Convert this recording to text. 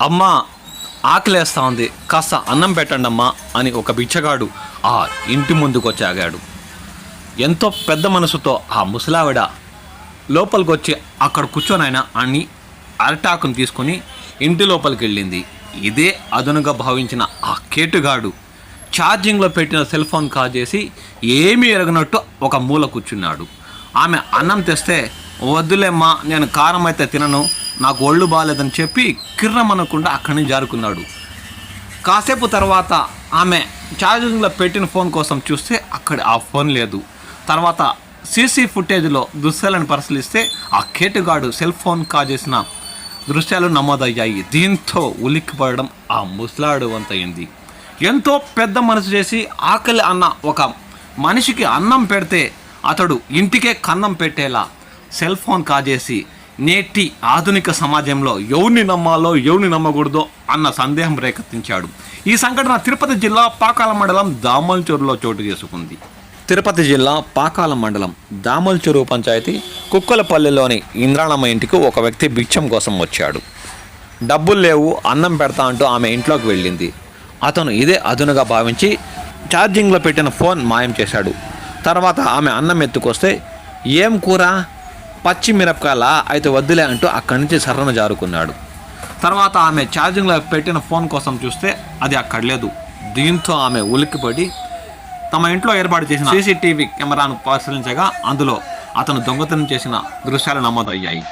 అమ్మ ఆకలేస్తా ఉంది కాస్త అన్నం పెట్టండి అమ్మా అని ఒక బిచ్చగాడు ఆ ఇంటి ముందుకు ఎంతో పెద్ద మనసుతో ఆ ముసలావిడ లోపలికి వచ్చి అక్కడ కూర్చోనైనా అని అరటాకును తీసుకొని ఇంటి లోపలికి వెళ్ళింది ఇదే అదనుగా భావించిన ఆ కేటుగాడు ఛార్జింగ్లో పెట్టిన సెల్ ఫోన్ కాల్ చేసి ఏమీ ఎరగనట్టు ఒక మూల కూర్చున్నాడు. ఆమె అన్నం తెస్తే వద్దులేమ్మా నేను కారం అయితే తినను నాకు ఒళ్ళు బాగాలేదని చెప్పి కిర్రమనకుండా అక్కడి నుంచి జారుకున్నాడు. కాసేపు తర్వాత ఆమె ఛార్జింగ్లో పెట్టిన ఫోన్ కోసం చూస్తే అక్కడ ఆ ఫోన్ లేదు. తర్వాత సీసీ ఫుటేజ్లో దృశ్యాలను పరిశీలిస్తే ఆ కేటుగాడు సెల్ ఫోన్ కాల్ చేసిన దృశ్యాలు నమోదయ్యాయి. దీంతో ఉలిక్కిపడడం ఆ ముసలాడు వంతయింది ఎంతో పెద్ద మనసు చేసి ఆకలి అన్న ఒక మనిషికి అన్నం పెడితే అతడు ఇంటికే కన్నం పెట్టేలా సెల్ ఫోన్ కాజేసి నేటి ఆధునిక సమాజంలో ఎవరిని నమ్మాలో ఎవరిని నమ్మకూడదో అన్న సందేహం రేకెత్తించాడు. ఈ సంఘటన తిరుపతి జిల్లా పాకాల మండలం దామల్చూరులో చోటు చేసుకుంది. తిరుపతి జిల్లా పాకాల మండలం దామల్చూరు పంచాయతీ కుక్కలపల్లిలోని ఇంద్రాణమ్మ ఇంటికి ఒక వ్యక్తి భిక్షం కోసం వచ్చాడు. డబ్బులు లేవు అన్నం పెడతా అంటూ ఆమె ఇంట్లోకి వెళ్ళింది. అతను ఇదే అదునుగా భావించి ఛార్జింగ్లో పెట్టిన ఫోన్ మాయం చేశాడు. తర్వాత ఆమె అన్నం ఎత్తుకొస్తే ఏం కూర? పచ్చిమిరపకాయల అయితే వద్దులే అంటూ అక్కడి నుంచి సర్రన జారుకున్నాడు. తర్వాత ఆమె ఛార్జింగ్లో పెట్టిన ఫోన్ కోసం చూస్తే అది అక్కడ లేదు. దీంతో ఆమె ఉలిక్కిపడి తమ ఇంట్లో ఏర్పాటు చేసిన సీసీటీవీ కెమెరాను పరిశీలించగా అందులో అతను దొంగతనం చేసిన దృశ్యాలు నమోదయ్యాయి.